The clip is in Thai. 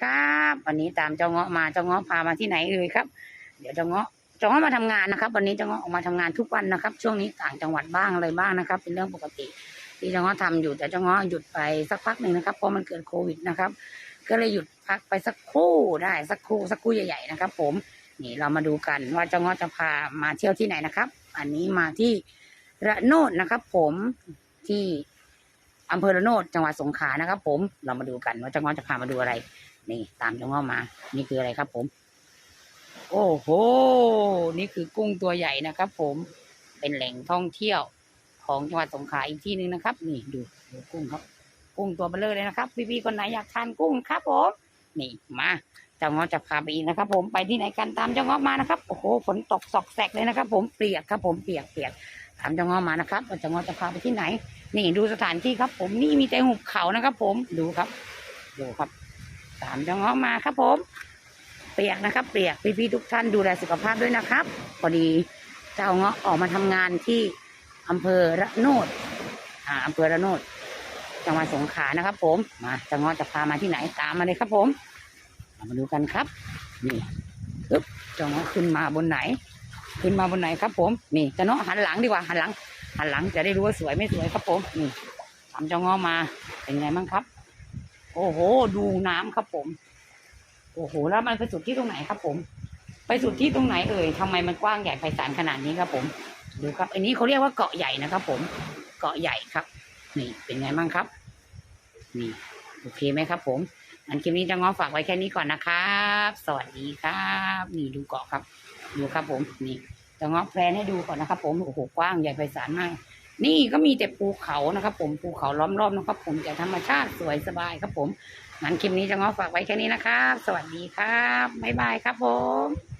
ครับ วันนี้ตามเจ้าเงาะมาเจ้าเงาะพามาที่ไหนเอ่ยครับ เดี๋ยวเจ้าเงาะเจ้าเงาะมาทำงานนะครับ วันนี้เจ้าเงาะออกมาทำงานทุกวันนะครับ ช่วงนี้ต่างจังหวัดบ้างอะไรบ้างนะครับ เป็นเรื่องปกติ ที่เจ้าเงาะทำอยู่แต่เจ้าเงาะหยุดไปสักพักหนึ่งนะครับเพราะมันเกิดโควิดนะครับ ก็เลยหยุดพักไปสักครู่ได้สักครู่สักครู่ใหญ่ๆนะครับ ผมนี่เรามาดูกันว่าเจ้าเงาะจะพามาเที่ยวที่ไหนนะครับ อันนี้มาที่ระโนดนะครับ ผมที่อำเภอระโนดจังหวัดสงขลานะครับ ผมเรามาดูกันว่าเจ้าเงาะจะพามาดูอะไร นี่ตามเจ้าเงามา นี่คืออะไรครับผม โอ้โห นี่คือกุ้งตัวใหญ่นะครับผม เป็นแหล่งท่องเที่ยวของจังหวัดสงขลาอีกที่หนึ่งนะครับ นี่ดูดูกุ้งครับ กุ้งตัวเบลอเลยนะครับพี่ๆคนไหนอยากทานกุ้งครับผมนี่มาจ้าเงาะจะพาไปอีกนะครับผมไปที่ไหนกันตามเจ้าเงาะมานะครับโอ้โหฝนตกสอกแสกเลยนะครับ ผมเปียกครับผมเปียกเปียกตามเจ้าเงาะมานะครับว่าเจ้าเงาะจะพาไปที่ไหน นี่ดูสถานที่ครับ ผมนี่มีแต่หุบเขานะครับ ผมดูครับ ดูครับ ตามเจ้าเงาะมาครับผม เปียกนะครับ เปียกพี่ๆทุกท่านดูแลสุขภาพด้วยนะครับพอดีเจ้าเงาะออกมาทำงานที่อำเภอระโนดอ่าอำเภอระโนดจังหวัดสงขลานะครับ ผมมาเจะงอจะพามาที่ไหนตามมาเลยครับผมมาดูกันครับ นี่ปึ๊บเจะงอขึ้นมาบนไหน ขึ้นมาบนไหนครับ ผมนี่เจะเนาะหันหลังดีกว่าหันหลังหันหลังจะได้รู้ว่าสวยไม่สวยครับผมนี่ตามเจ้าเงอมาเป็นไงบ้างครับ โอ้โห ดูน้ำครับผม โอ้โห แล้วมันไปสุดที่ตรงไหนครับผม ไปสุดที่ตรงไหนเอ่ยทำไมมันกว้างใหญ่ไพศาลขนาดนี้ครับ ผม ดูครับ อันนี้เขาเรียกว่าเกาะใหญ่นะครับ ผม เกาะใหญ่ครับ นี่เป็นไงบ้างครับ นี่โอเคไหมครับ ผม อันคลิปนี้จะง้อฝากไว้แค่นี้ก่อนนะครับ สวัสดีครับ นี่ดูเกาะครับ ดูครับ ผม นี่จะง้อแพลนให้ดูก่อนนะครับ ผม โอ้โห กว้างใหญ่ไพศาลมาก นี่ก็มีแต่ภูเขานะครับ ผมภูเขาล้อมรอบนะครับ ผมแต่ธรรมชาติสวยสบายครับผมงั้นคลิปนี้จะง้อฝากไว้แค่นี้นะครับ สวัสดีครับบ๊ายบายครับผม